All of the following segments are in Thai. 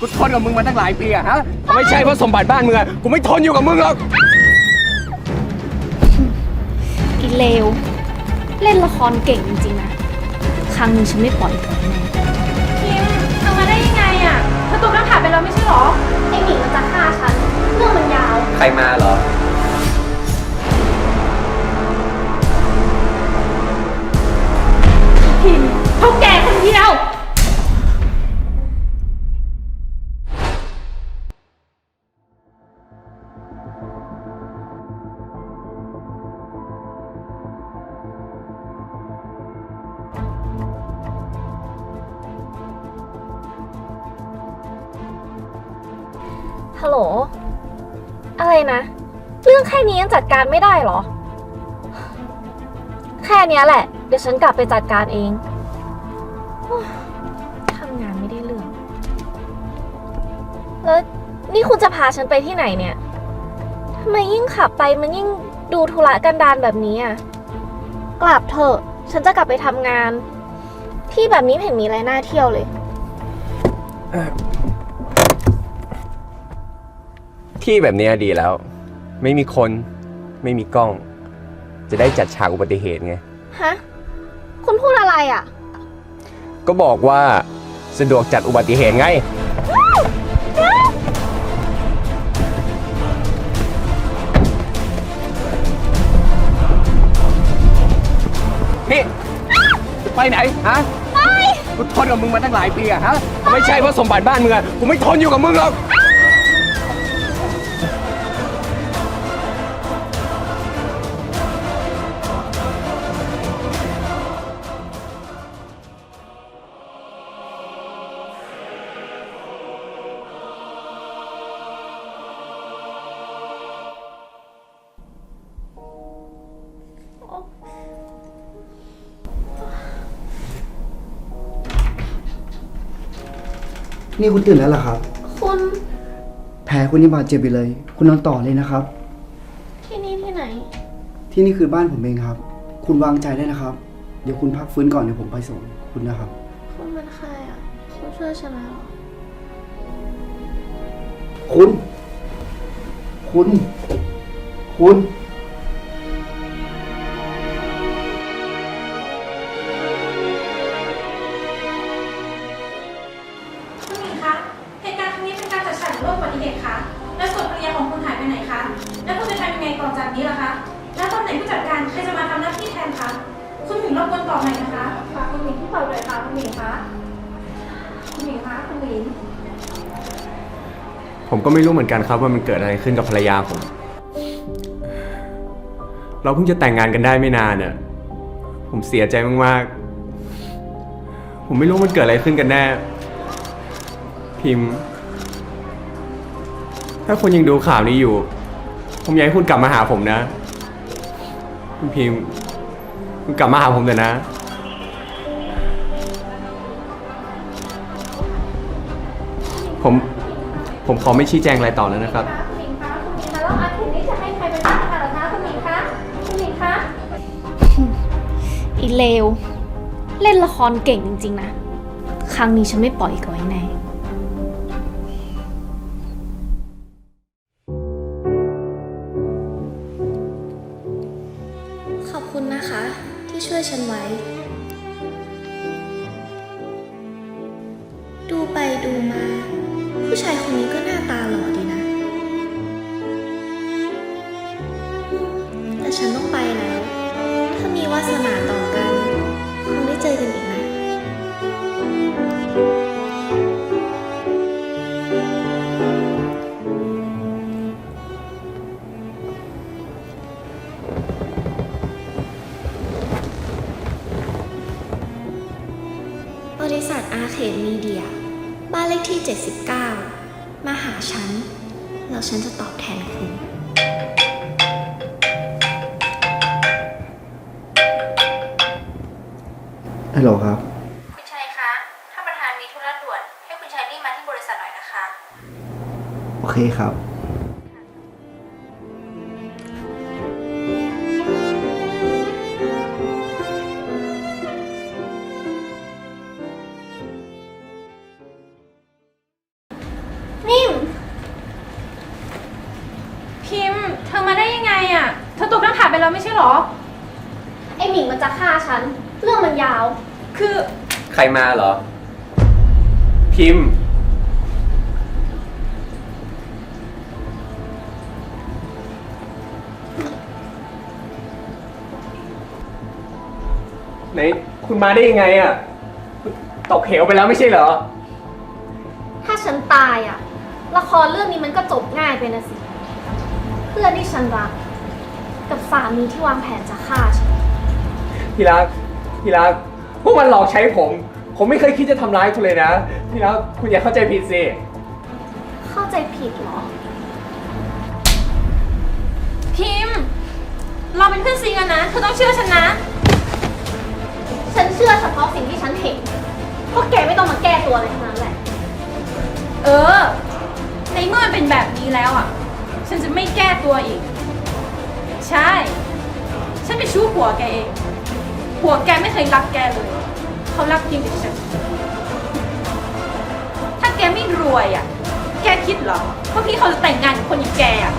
กูทนกับมึงมาตั้งหลายปีอะฮะถ้าไม่ใช่เพราะสมบัติบ้านมึงอะกูไม่ทนอยู่กับมึงหรอก อีเลว เล่นละครเก่งจริงๆนะ ครั้งนี้ฉันไม่ปล่อยเธอแน่พิมทำมาได้ยังไงอะเธอตกหน้าผาไปแล้วไม่ใช่หรอ ไอหมิงมันจะฆ่าฉัน เรื่องมันยาว ใครมาเหรอ พิมเท่าแก่คนเดียว ฮัลโหล อะไรนะ เรื่องแค่นี้ยังจัดการไม่ได้เหรอ แค่นี้แหละ เดี๋ยวฉันกลับไปจัดการเองอทำงานไม่ได้เรื่อง แล้วนี่คุณจะพาฉันไปที่ไหนเนี่ยทำไมยิ่งขับไปมันยิ่งดูธุระกันดารแบบนี้อะ กลับเถอะ ฉันจะกลับไปทำงาน ที่แบบนี้เห็นมีอะไรน่าเที่ยวเลย ที่แบบเนี้ยดีแล้ว ไม่มีคนไม่มีกล้อง จะได้จัดฉากอุบัติเหตุไง ฮะ คุณพูดอะไรอะ ก็บอกว่าสะดวกจัดอุบัติเหตุไง นี่ จะไปไหน ฮะ ไป กูทนกับมึงมาตั้งหลายปีอะฮะถ้าไม่ใช่เพราะสมบัติบ้านมึงอะกูไม่ทนอยู่กับมึงหรอก นี่คุณตื่นแล้วเหรอครับ คุณ แผลคุณยังบาดเจ็บอยู่เลย คุณนอนต่อเลยนะครับ ที่นี่ที่ไหน ที่นี่คือบ้านผมเองครับ คุณวางใจได้นะครับ เดี๋ยวคุณพักฟื้นก่อนเดี๋ยวผมไปส่งคุณนะครับ คุณเป็นใครอะ คุณช่วยฉันแล้วเหรอคุณ คุณ คุณ หญิงคะคุณหญิงคะคุณหญิงผมก็ไม่รู้เหมือนกันครับว่ามันเกิดอะไรขึ้นกับภรรยาผม เราเพิ่งจะแต่งงานกันได้ไม่นานเนี่ยผมเสียใจมากๆ ผมไม่รู้มันเกิดอะไรขึ้นกันแน่ พิมพ์ ถ้าคุณยังดูข่าวนี้อยู่ ผมอยากให้คุณกลับมาหาผมนะ คุณพิมพ์ คุณกลับมาหาผมเถอะนะ ผมขอไม่ชี้แจงอะไรต่อแล้วนะครับ คุณหญิงคะคุณหญิงคะแล้วอาทิตย์นี้จะให้ใครเป็นผู้จัดการเหรอคะคุณหญิงคะคุณหญิงคะอีเลว เล่นละครเก่งจริง ๆ นะ ครั้งนี้ฉันไม่ปล่อยกับไว้แน่ ฮัลโหลครับ คุณชัยคะถ้าประธานมีธุระด่วนให้คุณชัยรีบมาที่บริษัทหน่อยนะคะ โอเคครับ มาเหรอ พิมพ์ ไหน คุณมาได้ยังไงอะ่ะคุณตกเหวไปแล้วไม่ใช่เหรอ ถ้าฉันตายอะละครเรื่องนี้มันก็จบง่ายไปนะสิ เพื่อนที่ฉันรัก กับสามีที่วางแผนจะฆ่าฉัน พี่รัก พี่รัก พวกมันหลอกใช้ผม ผมไม่เคยคิดจะทำร้ายคุณเลยนะพี่รักคุณอย่าเข้าใจผิดสิ เข้าใจผิดเหรอ พิมพ์เราเป็นเพื่อนซีกันนะเธอต้องเชื่อฉันนะ ฉันเชื่อเฉพาะสิ่งที่ฉันเห็นเพราะแกไม่ต้องมาแก้ตัวอะไรทั้งนั้นแหละ เออ ในเมื่อมันเป็นแบบนี้แล้วอะ ฉันจะไม่แก้ตัวอีก ใช่ ฉันไปชู้ผัวแกเอง ผัวแกไม่เคยรักแกเลย เขารักพิมพ์แต่ฉันถ้าแกไม่รวยอะ แกคิดเหรอว่าพี่เขาจะแต่งงานกับคนอย่างแกอะ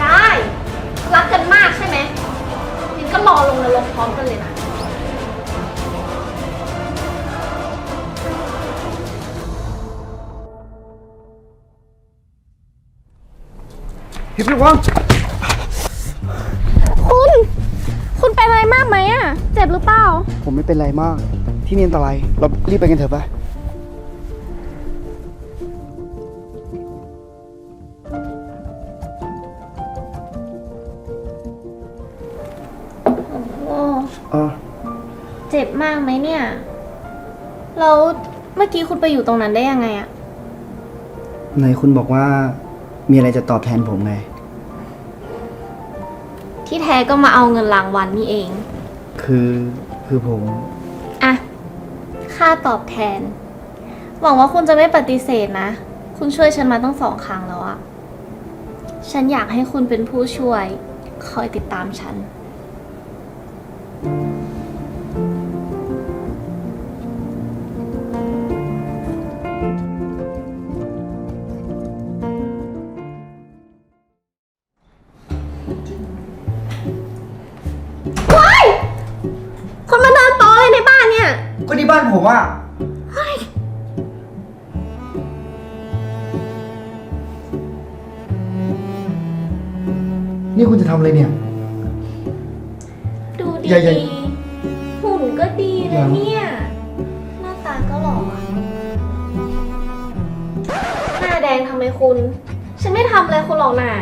ได้ รักกันมากใช่ไหมงั้นก็รอลงนรกพร้อมกันเลยนะพี่พี่วั มากไหมอะเจ็บหรือเปล่า ผมไม่เป็นไรมาก ที่นี่อันตราย เรารีบไปกันเถอะปะโอ้เออเจ็บมากไหมเนี่ยแล้วเมื่อกี้คุณไปอยู่ตรงนั้นได้ยังไงอะ ไหนคุณบอกว่ามีอะไรจะตอบแทนผมไง ที่แท้ก็มาเอาเงินรางวัลนี่เอง คือคือผมอะค่าตอบแทน หวังว่าคุณจะไม่ปฏิเสธนะ คุณช่วยฉันมาตั้งสองครั้งแล้วอะฉันอยากให้คุณเป็นผู้ช่วย คอยติดตามฉันานผมอะนี่คุณจะทำอะไรเนี่ย ดูดีอย่าอย่าๆหุ่นก็ดีเลยเนี่ย หน้าตาก็หล่ออะหน้าแดงทำไมคุณ ฉันไม่ทำอะไรคุณหรอกน่ะ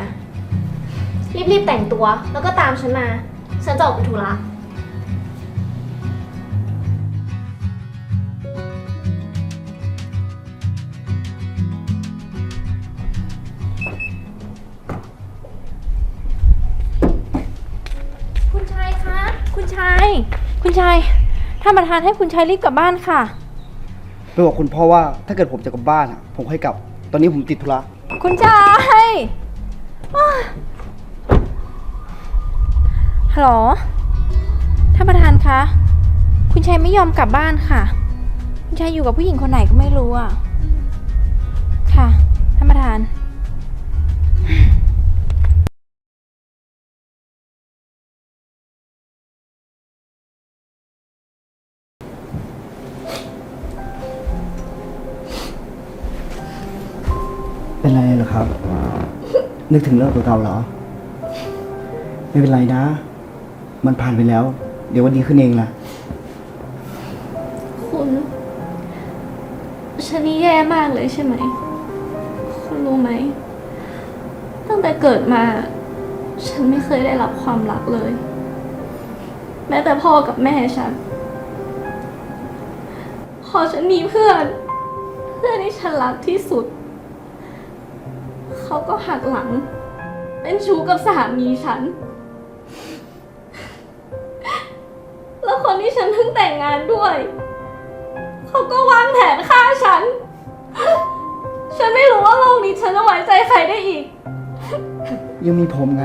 รีบๆแต่งตัว แล้วก็ตามฉันมา ฉันจะออกไปธุระ ชายท่านประธานให้คุณชายรีบกลับบ้านค่ะ ไปบอกคุณพ่อว่าถ้าเกิดผมจะกลับบ้านอะผมค่อยกลับ ตอนนี้ผมติดธุระคุณชายอ้าวฮัลโหลท่านประธานคะ คุณชายไม่ยอมกลับบ้านค่ะ คุณชายอยู่กับผู้หญิงคนไหนก็ไม่รู้อะ ค่ะท่านประธาน เหรอครับ นึกถึงเรื่องเก่าๆเหรอ ไม่เป็นไรนะ มันผ่านไปแล้ว เดี๋ยววันดีขึ้นเองแหละคุณฉันนี่แย่มากเลยใช่ไหม คุณรู้ไหม ตั้งแต่เกิดมา ฉันไม่เคยได้รับความรักเลย แม้แต่พ่อกับแม่ฉัน พอฉันมีเพื่อน เพื่อนที่ฉันรักที่สุด เขาก็หักหลัง เป็นชู้กับสามีฉัน แล้วคนที่ฉันเพิ่งแต่งงานด้วย เขาก็วางแผนฆ่าฉัน ฉันไม่รู้ว่าโลกนี้ฉันจะไว้ใจใครได้อีก ยังมีผมไง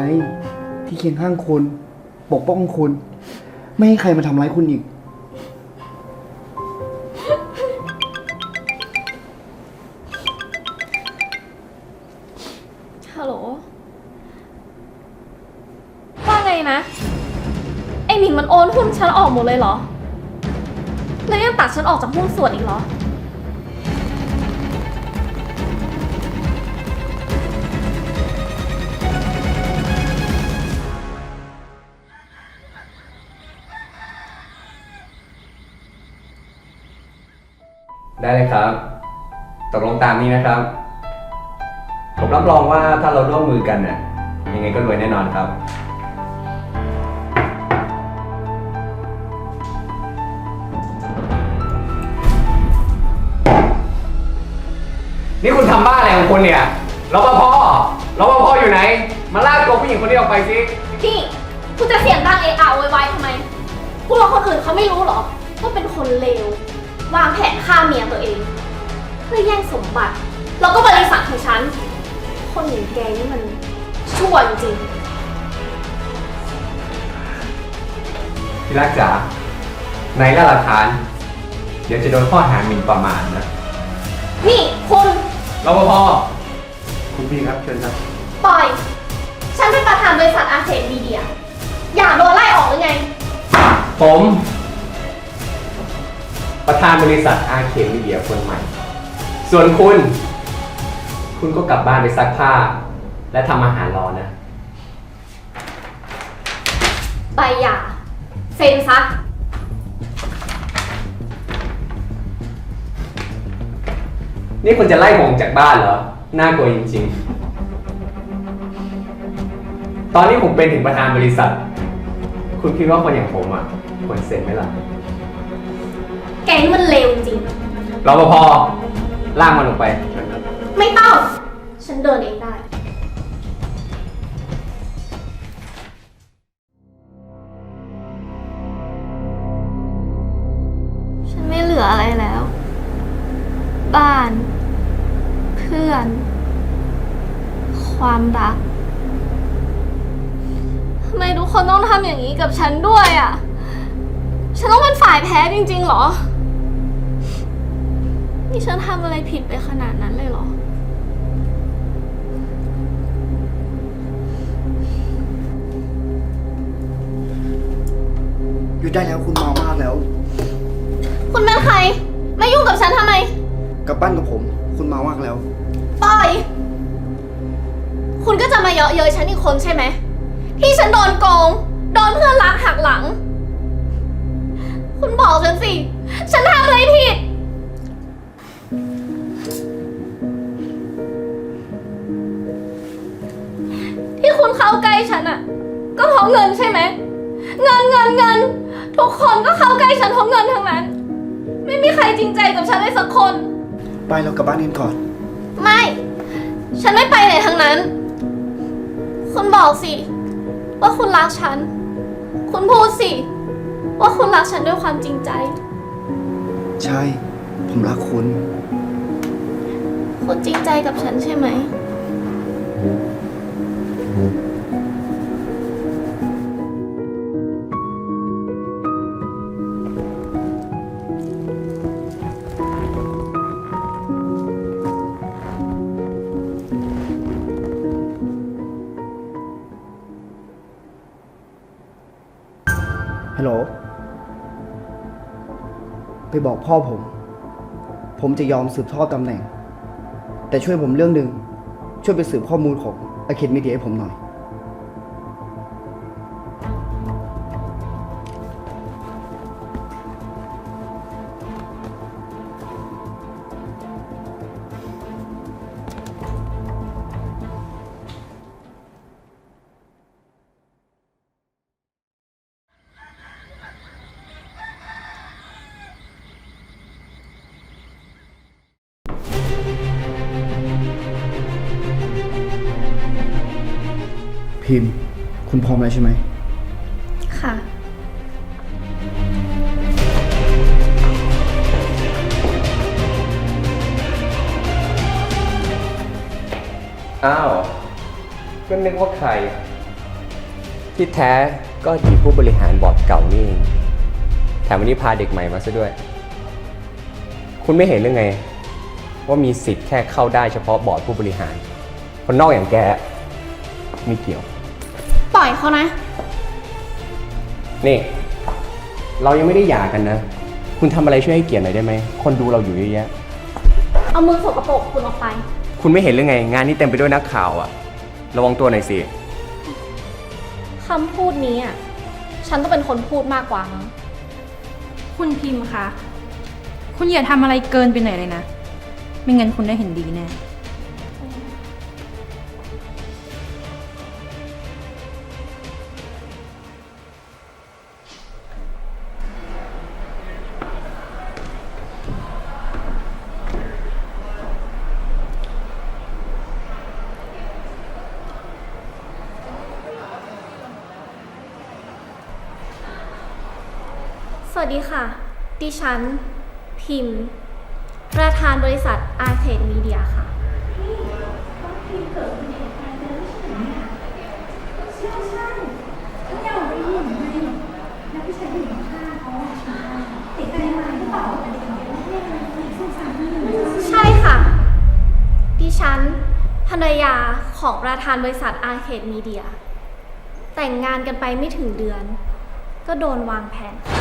ที่เคียงข้างคุณ ปกป้องคุณ ไม่ให้ใครมาทำร้ายคุณอีกะ ไอหนิงมันโอนหุ้นฉันออกหมดเลยเหรอ แล้วยังตัดฉันออกจากหุ้นส่วนอีกเหรอ ได้เลยครับ ตกลงตามนี้นะครับ ผมรับรองว่าถ้าเราร่วมมือกันน่ะยังไงก็รวยแน่นอนครับ นี่คุณทำบ้าอะไรของคุณเนี่ยรปภรปภอยู่ไหน มาลากตัวผู้หญิงคนนี้ออกไปสิพี่คุณจะเสียงดังเอะอะโวยวายทำไมพวกเราคนอื่นเขาไม่รู้เหรอว่าเป็นคนเลว วางแผนฆ่าเมียตัวเอง เพื่อแย่งสมบัติ แล้วก็บริษัทของฉัน คนอย่างแกนี่มันชั่วจริงพี่รักจ๋าในล่ะหลักฐาน เดี๋ยวจะโดนข้อหาหมิ่นประมาทนะๆนี่คุณ รปภคุณพี่ครับเชิญครับ ปล่อย ฉันเป็นประธานบริษัทอาเซนมีเดีย อยากโดนไล่ออกหรือไง ผม ประธานบริษัทอาเคมีเดียคนใหม่ ส่วนคุณ คุณก็กลับบ้านไปซักผ้า และทำอาหารรอนะใบหย่าเซ็นซะ นี่คุณจะไล่ผมออกจากบ้านเหรอ น่ากลัวจริงๆ ตอนนี้ผมเป็นถึงประธานบริษัท คุณคิดว่าคนอย่างผมอะควรเซ็นไหมล่ะ แกนี่มันเลวจริง รปภลากมันลงไปเชิญครับๆไม่ต้อง ฉันเดินเองได้ อน ความรักทำไมทุกคนต้องทำอย่างนี้กับฉันด้วยอะ ฉันต้องเป็นฝ่ายแพ้จริงๆเหรอ นี่ฉันทำอะไรผิดไปขนาดนั้นเลยเหรอ หยุดได้แล้วคุณเมามากแล้ว คุณเป็นใคร ไม่ยุ่งกับฉันทำไมกลับบ้านกับผม คุณเมามากแล้วปล่อย คุณก็จะมาเยาะเย้ยฉันอีกคนใช่ไหม ที่ฉันโดนโกง โดนเพื่อนรักหักหลัง คุณบอกฉันสิ ฉันทำอะไรผิด ที่คุณเข้าใกล้ฉันอะก็เพราะเงินใช่ไหม เงินเงินเงิน ทุกคนก็เข้าใกล้ฉันเพราะเงินทั้งนั้น ไม่มีใครจริงใจกับฉันเลยสักคน ไปเรากลับบ้านกันก่อน ไม่ ฉันไม่ไปไหนทั้งนั้น คุณบอกสิ ว่าคุณรักฉัน คุณพูดสิ ว่าคุณรักฉันด้วยความจริงใจ ใช่ ผมรักคุณ คุณจริงใจกับฉันใช่ไหม บอกพ่อผม ผมจะยอมสืบทอดตำแหน่ง แต่ช่วยผมเรื่องหนึ่งช่วยไปสืบข้อมูลของอาเคดมีเดียให้ผมหน่อย คุณพร้อมแล้วใช่ไหม ค่ะ อ้าวก็นึกว่าใคร ที่แท้ก็อดีตผู้บริหารบอร์ดเก่านี่เองแถมวันนี้พาเด็กใหม่มาซะด้วย คุณไม่เห็นเรื่องไง ว่ามีสิทธิ์แค่เข้าได้เฉพาะบอร์ดผู้บริหาร คนนอกอย่างแก ไม่เกี่ยวป ล่อยเขานะ นี่ เรายังไม่ได้หย่ากันนะ คุณทำอะไรช่วยให้เกียรติหน่อยได้ไหม คนดูเราอยู่เยอะแยะ เอามือสกปรกคุณออกไป คุณไม่เห็นหรือไง งานนี้เต็มไปด้วยนักข่าวอะระวังตัวหน่อยสิ คำพูดนี้อะ ฉันต้องเป็นคนพูดมากกว่ามั้งคุณพิมพ์คะ คุณอย่าทำอะไรเกินไปหน่อยเลยนะ ไม่งั้นคุณได้เห็นดีแน่ สวัสดีค่ะ ดิฉัน พิมพ์ ประธานบริษัทอาร์เทดมีเดียค่ะ ใช่ค่ะ ดิฉัน ภรรยาของประธานบริษัทอาร์เคดมีเดีย แต่งงานกันไปไม่ถึงเดือน ก็โดนวางแผนฆ่า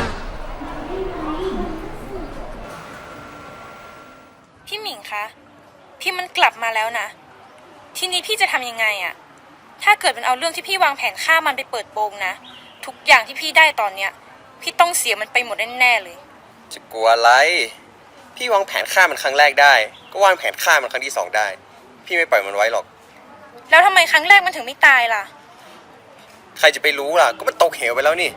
พี่หมิงคะ พี่มันกลับมาแล้วนะ ทีนี้พี่จะทำยังไงอะถ้าเกิดมันเอาเรื่องที่พี่วางแผนฆ่ามันไปเปิดโปงนะ ทุกอย่างที่พี่ได้ตอนเนี้ย พี่ต้องเสียมันไปหมดแน่ๆเลย จะกลัวอะไร พี่วางแผนฆ่ามันครั้งแรกได้ ก็วางแผนฆ่ามันครั้งที่สองได้ พี่ไม่ปล่อยมันไว้หรอก แล้วทำไมครั้งแรกมันถึงไม่ตายล่ะ ใครจะไปรู้ล่ะ ก็มันตกเหวไปแล้วนี่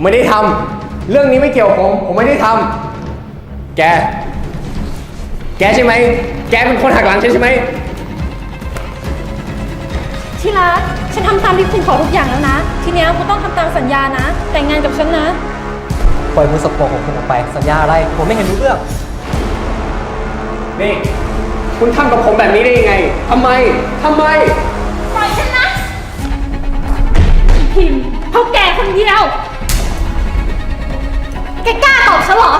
ผมไม่ได้ทำเรื่องนี้ไม่เกี่ยวกับผม ผมไม่ได้ทำแก แกใช่ไหม แกเป็นคนหักหลังฉันใช่ไหม ที่รักฉันทำตามที่คุณขอทุกอย่างแล้วนะ ทีเนี้ยคุณต้องทำตามสัญญานะ แต่งงานกับฉันนะ ปล่อยมือสกปรกของคุณออกไป สัญญาอะไร ผมไม่เห็นรู้เรื่อง นี่ คุณทำกับผมแบบนี้ได้ยังไงทำไมทำไม ปล่อยฉันนะพิมพ์เพราะแกคนเดียว แกกล้าตอบฉันเหรอ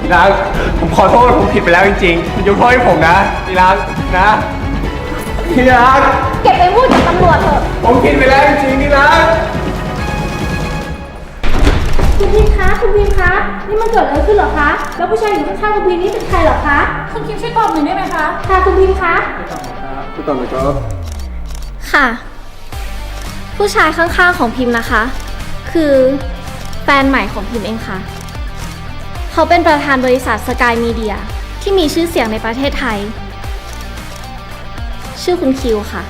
ที่รักผมขอโทษผมผิดไปแล้วจริงๆคุณยกโทษให้ผมนะที่รักนะที่รักเก็บไปพูดกับตำรวจเถอะ ผมผิดไปแล้วจริงๆที่รัก คุณพิมคะคุณพิมคะ นี่มันเกิดอะไรขึ้นเหรอคะ แล้วผู้ชายอยู่ข้างๆคุณพิมนี่เป็นใครเหรอคะคุณพิมช่วยตอบหน่อยได้ไหมคะค่ะคุณพิมคะพี่ต่อเลยครับ ค่ะ ผู้ชายข้างๆของพิมพ์นะคะ คือแฟนใหม่ของพิมพ์เองค่ะ เขาเป็นประธานบริษัทสกายมีเดียที่มีชื่อเสียงในประเทศไทย ชื่อคุณคิวค่ะ